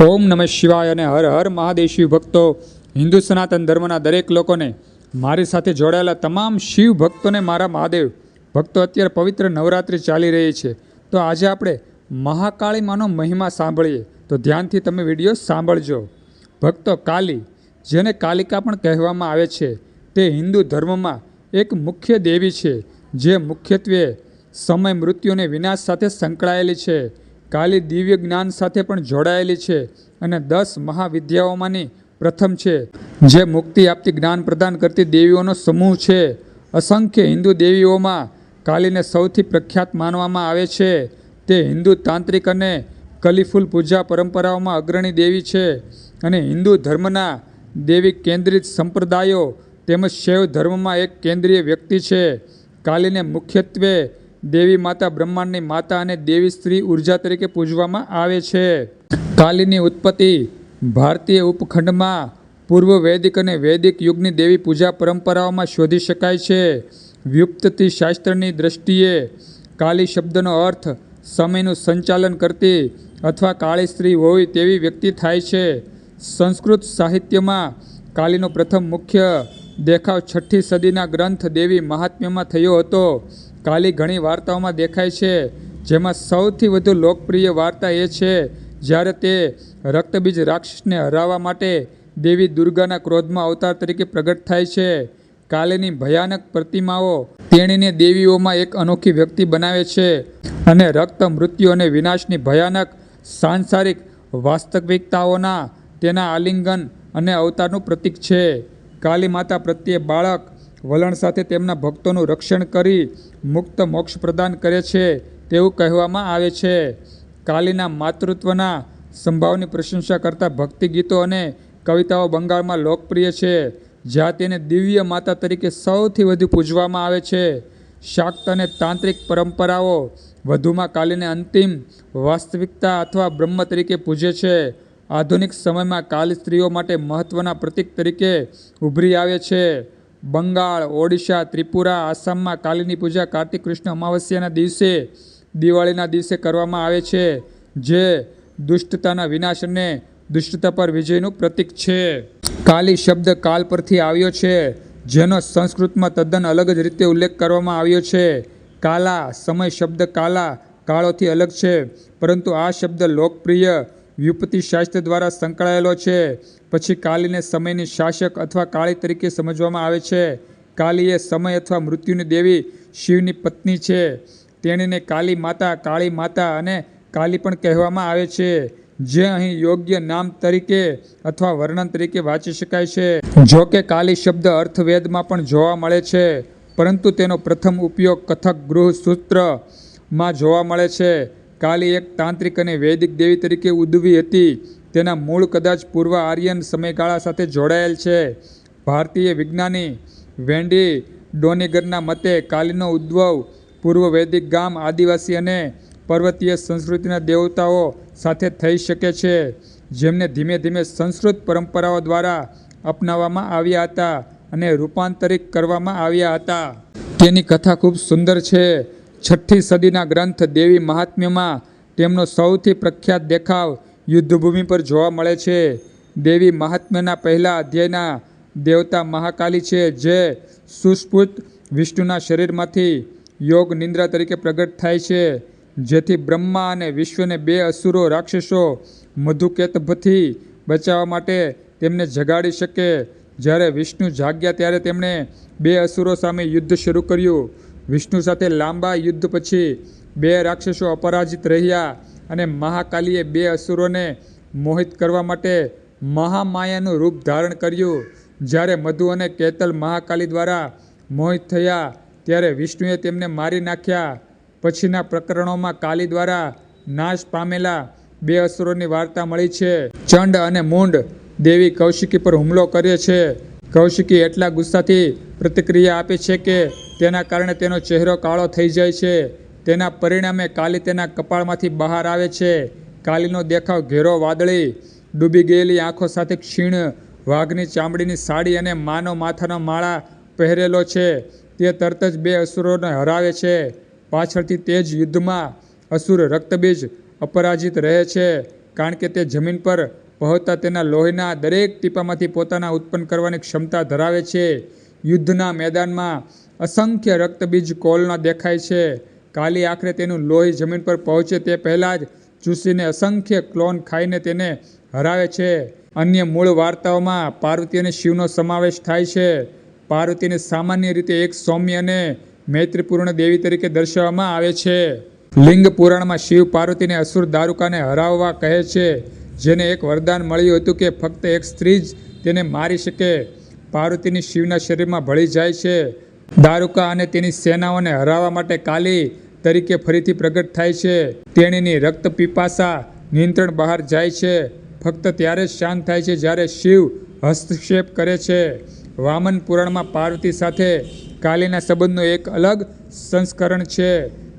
ઓમ નમઃ શિવાય અને હર હર મહાદેશી ભક્તો, હિન્દુ સનાતન ધર્મના દરેક લોકોને મારી સાથે જોડાયેલા તમામ શિવ ભક્તોને મારા મહાદેવ. ભક્તો, અત્યારે પવિત્ર નવરાત્રિ ચાલી રહી છે. તો આજે આપણે મહાકાળી માનો મહિમા સાંભળીએ. તો ધ્યાનથી તમે વીડિયો સાંભળજો. ભક્તો, કાલી, જેને કાલિકા પણ કહેવામાં આવે છે, તે હિન્દુ ધર્મમાં એક મુખ્ય દેવી છે, જે મુખ્યત્વે સમય મૃત્યુને વિનાશ સાથે સંકળાયેલી છે. કાલી દિવ્ય જ્ઞાન સાથે પણ જોડાયેલી છે અને દસ મહાવિદ્યાઓમાંની પ્રથમ છે. જે મુક્તિ આપતી જ્ઞાન પ્રદાન કરતી દેવીઓનો સમૂહ છે. અસંખ્ય હિન્દુ દેવીઓમાં કાલીને સૌથી પ્રખ્યાત માનવામાં આવે છે. તે હિન્દુ તાંત્રિક અને કલીફુલ પૂજા પરંપરાઓમાં અગ્રણી દેવી છે અને હિન્દુ ધર્મના દેવી કેન્દ્રિત સંપ્રદાયો તેમજ શૈવ ધર્મમાં એક કેન્દ્રીય વ્યક્તિ છે. કાલીને મુખ્યત્વે દેવી માતા બ્રહ્માંડની માતા અને દેવી સ્ત્રી ઊર્જા તરીકે પૂજવામાં આવે છે. કાલીની ઉત્પત્તિ ભારતીય ઉપખંડમાં પૂર્વ વૈદિક અને વૈદિક યુગની દેવી પૂજા પરંપરાઓમાં શોધી શકાય છે. વ્યુપ્તથી શાસ્ત્રની દ્રષ્ટિએ કાલી શબ્દનો અર્થ સમયનું સંચાલન કરતી અથવા કાળી સ્ત્રી હોય તેવી વ્યક્તિ થાય છે. સંસ્કૃત સાહિત્યમાં કાલીનો પ્રથમ મુખ્ય દેખાવ છઠ્ઠી સદીના ગ્રંથ દેવી મહાત્મ્યમાં થયો હતો. કાલી ઘણી વાર્તાઓમાં દેખાય છે, જેમાં સૌથી વધુ લોકપ્રિય વાર્તા એ છે, જ્યારે તે રક્તબીજ રાક્ષસને હરાવવા માટે દેવી દુર્ગાના ક્રોધમાં અવતાર તરીકે પ્રગટ થાય છે. કાલીની ભયાનક પ્રતિમાઓ તેણીને દેવીઓમાં એક અનોખી વ્યક્તિ બનાવે છે અને રક્ત, મૃત્યુ અને વિનાશની ભયાનક સાંસારિક વાસ્તવિકતાઓના તેના આલિંગન અને અવતારનું પ્રતીક છે. કાલી માતા પ્રત્યે બાળક વલણ સાથે તેમના ભક્તોનું રક્ષણ કરી મુક્ત મોક્ષ પ્રદાન કરે છે તેવું કહેવામાં આવે છે. કાલીના માતૃત્વના સંભાવની પ્રશંસા કરતા ભક્તિ ગીતો અને કવિતાઓ બંગાળમાં લોકપ્રિય છે, જ્યાં તેને દિવ્ય માતા તરીકે સૌથી વધુ પૂજવામાં આવે છે. શાક્ત અને તાંત્રિક પરંપરાઓ વધુમાં કાલીને અંતિમ વાસ્તવિકતા અથવા બ્રહ્મ તરીકે પૂજે છે. આધુનિક સમયમાં કાલી સ્ત્રીઓ માટે મહત્ત્વના પ્રતીક તરીકે ઉભરી આવે છે. બંગાળ, ઓડિશા, ત્રિપુરા, આસામમાં કાલીની પૂજા કાર્તિક કૃષ્ણ અમાવસ્યાના દિવસે, દિવાળીના દિવસે કરવામાં આવે છે, જે દુષ્ટતાના વિનાશ અને દુષ્ટતા પર વિજયનું પ્રતીક છે. કાલી શબ્દ કાલ પરથી આવ્યો છે, જેનો સંસ્કૃતમાં તદ્દન અલગ જ રીતે ઉલ્લેખ કરવામાં આવ્યો છે. કાલા સમય શબ્દ કાલા કાળોથી અલગ છે, પરંતુ આ શબ્દ લોકપ્રિય વ્યુપતિ શાસ્ત્ર દ્વારા સંકળાયેલો છે. પછી કાલીને સમયની શાસક અથવા કાળી તરીકે સમજવામાં આવે છે. કાલી એ સમય અથવા મૃત્યુની દેવી શિવની પત્ની છે. તેણીને કાલી માતા, કાળી માતા અને કાલી પણ કહેવામાં આવે છે. જે અહીં યોગ્ય નામ તરીકે અથવા વર્ણન તરીકે વાંચી શકાય છે. જો કે કાલી શબ્દ અર્થવેદમાં પણ જોવા મળે છે. પરંતુ તેનો પ્રથમ ઉપયોગ કથક ગૃહ સૂત્રમાં જોવા મળે છે. કાલી એક તાંત્રિક અને વૈદિક દેવી તરીકે ઉદ્ભવી હતી. તેના મૂળ કદાચ પૂર્વ આર્યન સમયગાળા સાથે જોડાયેલ છે. ભારતીય વિજ્ઞાની વેન્ડી ડોનેગરના મતે કાલીનો ઉદ્ભવ પૂર્વ વૈદિક ગામ, આદિવાસી અને પર્વતીય સંસ્કૃતિના દેવતાઓ સાથે થઈ શકે છે, જેમને ધીમે ધીમે સંસ્કૃત પરંપરાઓ દ્વારા અપનાવવામાં આવ્યા હતા અને રૂપાંતરિત કરવામાં આવ્યા હતા. તેની કથા ખૂબ સુંદર છે. છઠ્ઠી સદીના ગ્રંથ દેવી મહાત્મ્યમાં તેમનો સૌથી પ્રખ્યાત દેખાવ યુદ્ધભૂમિ પર જોવા મળે છે. દેવી મહાત્મ્યના પહેલા અધ્યાયના દેવતા મહાકાલી છે જે સુસ્પુત વિષ્ણુના શરીરમાંથી યોગ નિંદ્રા તરીકે પ્રગટ થાય છે. જેથી બ્રહ્મા અને વિશ્વને બે અસુરો રાક્ષસો મધુકેતભથી બચાવવા માટે તેમને જગાડી શકે. જ્યારે વિષ્ણુ જાગ્યા ત્યારે તેમણે બે અસુરો સામે યુદ્ધ શરૂ કર્યું. વિષ્ણુ સાથે લાંબા યુદ્ધ પછી બે રાક્ષસો અપરાજિત રહ્યા અને મહાકાલીએ બે અસુરોને મોહિત કરવા માટે મહામાયાનું રૂપ ધારણ કર્યું. જ્યારે મધુ અને કેતલ મહાકાલી દ્વારા મોહિત થયા, ત્યારે વિષ્ણુએ તેમને મારી નાખ્યા. પછીના પ્રકરણોમાં કાલી દ્વારા નાશ પામેલા બે અસુરોની વાર્તા મળી છે. ચંડ અને મૂંડ દેવી કૌશિકી પર હુમલો કરે છે. કૌશિકી એટલા ગુસ્સાથી પ્રતિક્રિયા આપે છે કે તેના કારણે તેનો ચહેરો કાળો થઈ જાય છે. તેના પરિણામે કાલી તેના કપાળમાંથી બહાર આવે છે. કાલીનો દેખાવ ઘેરો વાદળી. ડૂબી ગયેલી આંખો સાથે ક્ષીણ, વાઘની ચામડીની સાડી અને માનો માથાનો માળા પહેરેલો છે. તે તરત જ બે અસુરોને હરાવે છે. પાછળથી તે જ યુદ્ધમાં અસુર રક્તબીજ અપરાજિત રહે છે. કારણ કે તે જમીન પર પહોંચતા તેના લોહીના દરેક ટીપામાંથી પોતાના ઉત્પન્ન કરવાની ક્ષમતા ધરાવે છે. યુદ્ધના મેદાનમાં અસંખ્ય રક્તબીજ કોલના દેખાય છે. કાલી આખરે તેનું લોહી જમીન પર પહોંચે તે પહેલાં જ ચૂસીને અસંખ્ય ક્લોન ખાઈને તેને હરાવે છે. અન્ય મૂળ વાર્તાઓમાં પાર્વતી અને શિવનો સમાવેશ થાય છે. પાર્વતીને સામાન્ય રીતે એક સૌમ્ય અને મૈત્રીપૂર્ણ દેવી તરીકે દર્શાવવામાં આવે છે. લિંગ પુરાણમાં શિવ પાર્વતીને અસુર દારૂકાને હરાવવા કહે છે. જેને એક વરદાન મળ્યું હતું કે ફક્ત એક સ્ત્રી જ તેને મારી શકે. પાર્વતીની શિવના શરીરમાં ભળી જાય છે. દારૂકા અને તેની સેનાઓને હરાવવા માટે કાલી તરીકે ફરીથી પ્રગટ થાય છે. તેણીની રક્ત પીપાસા નિયંત્રણ બહાર જાય છે. ફક્ત ત્યારે જ શાંત થાય છે જ્યારે શિવ હસ્તક્ષેપ કરે છે. વામન પુરાણમાં પાર્વતી સાથે કાલીના સંબંધનું એક અલગ સંસ્કરણ છે.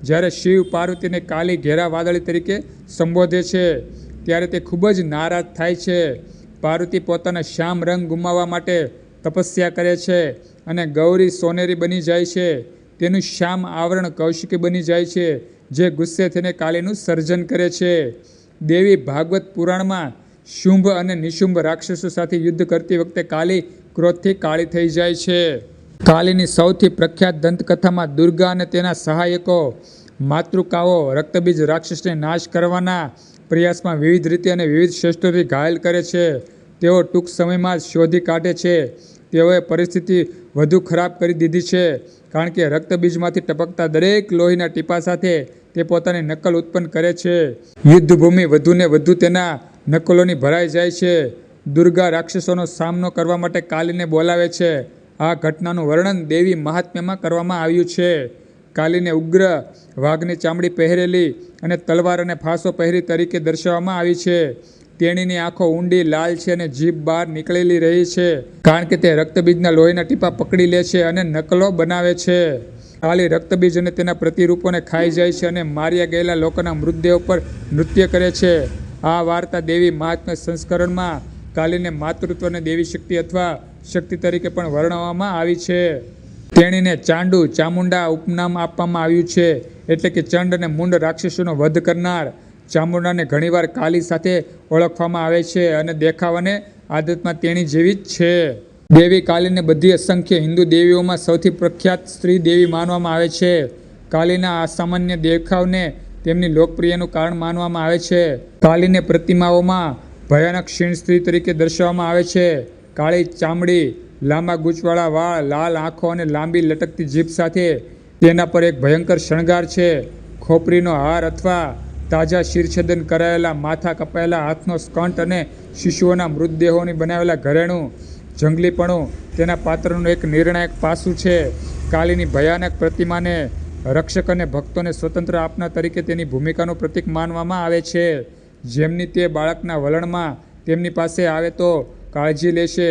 જ્યારે શિવ પાર્વતીને કાલી ઘેરા વાદળી તરીકે સંબોધે છે, ત્યારે તે ખૂબ જ નારાજ થાય છે. પાર્વતી પોતાના શ્યામ રંગ ગુમાવવા માટે તપસ્યા કરે છે અને ગૌરી સોનેરી બની જાય છે. તેનું શ્યામ આવરણ કૌશિકી બની જાય છે, જે ગુસ્સે થઈને કાલીનું સર્જન કરે છે. દેવી ભાગવત પુરાણમાં શુંભ અને નિશુંભ રાક્ષસો સાથે યુદ્ધ કરતી વખતે કાલી ક્રોધથી કાળી થઈ જાય છે. કાલીની સૌથી પ્રખ્યાત દંતકથામાં દુર્ગા અને તેના સહાયકો માતૃકાઓ, રક્તબીજ રાક્ષસને નાશ કરવાના પ્રયાસમાં વિવિધ રીતે અને વિવિધ શસ્ત્રોથી ઘાયલ કરે છે. તેઓ ટૂંક સમયમાં જ શોધી કાઢે છે. તેઓએ પરિસ્થિતિ વધુ ખરાબ કરી દીધી છે, કારણ કે રક્તબીજમાંથી ટપકતા દરેક લોહીના ટીપા સાથે તે પોતાની નકલ ઉત્પન્ન કરે છે. યુદ્ધભૂમિ વધુને વધુ તેના નકલોની ભરાઈ જાય છે. દુર્ગા રાક્ષસોનો સામનો કરવા માટે કાલીને બોલાવે છે. આ ઘટનાનું વર્ણન દેવી મહાત્મ્યમાં કરવામાં આવ્યું છે. કાલીને ઉગ્ર વાઘની ચામડી પહેરેલી અને તલવાર અને ફાંસો પહેરી તરીકે દર્શાવવામાં આવી છે. તેણીની આંખો ઊંડી, લાલ છે અને જીભ બહાર નીકળેલી રહી છે કારણ કે તે રક્તબીજના લોહીના ટીપા પકડી લે છે અને નકલો બનાવે છે. ખાલી રક્તબીજ અને તેના પ્રતિરૂપોને ખાઈ જાય છે અને માર્યા ગયેલા લોકોના મૃતદેહ પર નૃત્ય કરે છે. આ વાર્તા દેવી મહાત્મ્ય સંસ્કરણમાં કાલીને માતૃત્વ અને દેવી શક્તિ અથવા શક્તિ તરીકે પણ વર્ણવવામાં આવી છે. તેણીને ચાંડુ ચામુંડા ઉપનામ આપવામાં આવ્યું છે. એટલે કે ચંડ અને મુંડ રાક્ષસોનો વધ કરનાર ચામુંડાને ઘણીવાર કાલી સાથે ઓળખવામાં આવે છે અને દેખાવ અને આદતમાં તેણી જેવી જ છે. દેવી કાલીને બધી અસંખ્ય હિન્દુ દેવીઓમાં સૌથી પ્રખ્યાત સ્ત્રી દેવી માનવામાં આવે છે. કાલીના અસામાન્ય દેખાવને તેમની લોકપ્રિયનું કારણ માનવામાં આવે છે. કાલીને પ્રતિમાઓમાં ભયાનક ક્ષીણ સ્ત્રી તરીકે દર્શાવવામાં આવે છે. કાળી ચામડી, લાંબા ગૂંચવાળા વાળ, લાલ આંખો અને લાંબી લટકતી જીભ સાથે તેના પર એક ભયંકર શણગાર છે. ખોપરીનો હાર અથવા તાજા શિરછેદન કરાયેલા, માથા કપાયેલા, હાથનો સ્કંટ અને શિશુઓના મૃતદેહોની બનાવેલા ઘરેણું, જંગલીપણું, તેના પાત્રનું એક નિર્ણાયક પાસું છે. કાલીની ભયાનક પ્રતિમાને રક્ષક અને ભક્તોને સ્વતંત્ર આપનાર તરીકે તેની ભૂમિકાનું પ્રતીક માનવામાં આવે છે. જેમની તે બાળકના વલણમાં તેમની પાસે આવે તો કાળજી લેશે.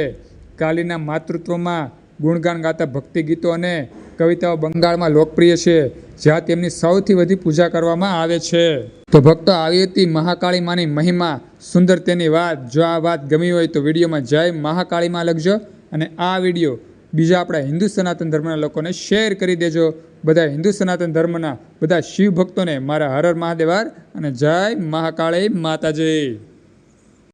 કાલીના માતૃત્વમાં ગુણગાન ગાતા ભક્તિ ગીતો અને કવિતાઓ બંગાળમાં લોકપ્રિય છે, જ્યાં તેમની સૌથી વધુ પૂજા કરવામાં આવે છે. તો ભક્તો, આવી હતી મહાકાળી માની મહિમા. સુંદર તેની વાત. જો આ વાત ગમી હોય તો વિડીયોમાં જય મહાકાળીમાં લખજો અને આ વીડિયો બીજા આપણા હિન્દુ સનાતન ધર્મના લોકોને શેર કરી દેજો. બધા હિન્દુ સનાતન ધર્મના બધા શિવ ભક્તોને મારા હર હર મહાદેવાર અને જય મહાકાળી માતાજી.